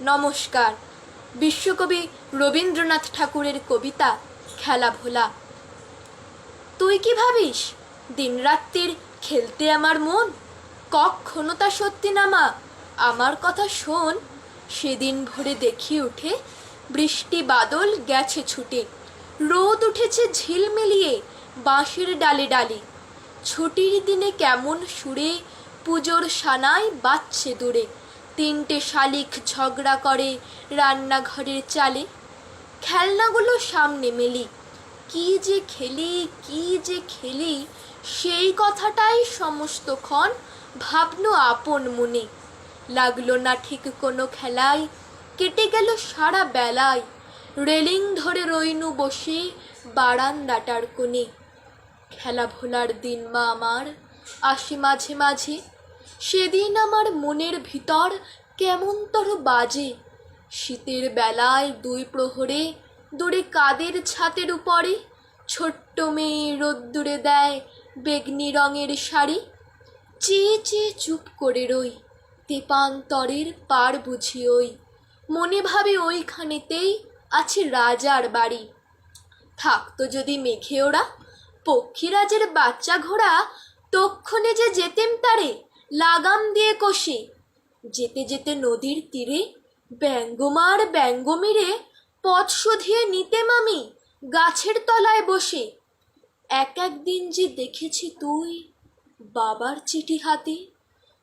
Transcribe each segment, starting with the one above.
নমস্কার। বিশ্বকবি রবীন্দ্রনাথ ঠাকুরের কবিতা খেলা ভোলা। তুই কি ভাবিস, দিনরাত্রির খেলতে আমার মন? কখনো তা সত্যি না মা, আমার কথা শোন। সেদিন ভোরে দেখি উঠে বৃষ্টি বাদল গেছে ছুটে। রোদ উঠেছে ঝিলমিলিয়ে বাঁশের ডালে ডালে। ছুটির দিনে কেমন সুরে পুজোর সানায় বাজছে দূরে। তিনটে শালিক ঝগড়া করে রান্নাঘরের চালে। খেলনাগুলো সামনে মেলি। কি যে খেলি, কি যে খেলি, সেই কথাটাই সমস্তক্ষণ ভাবনো আপন মনে। লাগল না ঠিক কোনো খেলায় কেটে গেল সারা বেলায়। রেলিং ধরে রইনু বসে বারান্দাটার কোণে। খেলা ভোলার দিন মা আমার, আসে মাঝে মাঝে। সেদিন আমার মনের ভিতর কেমন তর বাজে। শীতের বেলায় দুই প্রহরে দূরে কাদের ছাতের উপরে ছোট্ট মেয়ে রোদ্দুরে দেয় বেগনি রঙের শাড়ি। চেয়ে চেয়ে চুপ করে রই, তেপান্তরের পার বুঝি ওই। মনে ভাবে ওইখানেতেই আছে রাজার বাড়ি। থাকতো যদি মেঘে ওরা পক্ষীরাজের বাচ্চা ঘোড়া, তক্ষণে যে যেতেম তারে। লাগাম দিয়ে কষে। যেতে যেতে নদীর তীরে ব্যঙ্গমার ব্যঙ্গমিরে পথ শুধিয়ে নিতে মামি গাছের তলায় বসে। এক একদিন যে দেখেছি তুই বাবার চিঠি হাতে।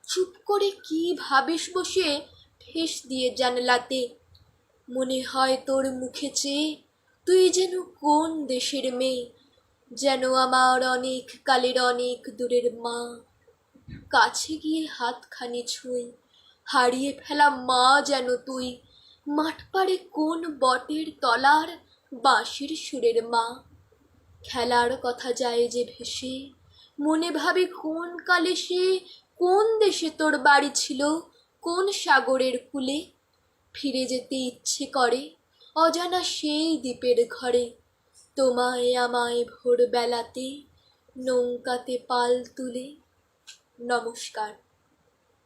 চুপ করে কি ভাবিস বসে ঠেস দিয়ে জানলাতে। মনে হয় তোর মুখে চেয়ে তুই যেন কোন দেশের মেয়ে। যেন আমার অনেক কালের অনেক দূরের মা। কাছে গিয়ে হাতখানি ছুঁই, হারিয়ে ফেলা মা যেন তুই। মাঠ পাড়ে কোন বটের তলার বাঁশির সুরের মা। খেলার কথা যায় যে ভেসে, মনে ভাবে কোন কালে সে, কোন দেশে তোর বাড়ি ছিল, কোন সাগরের কূলে। ফিরে যেতে ইচ্ছে করে অজানা সেই দ্বীপের ঘরে, তোমায় আমায় ভোরবেলাতে নৌকাতে পাল তুলে নমস্কার।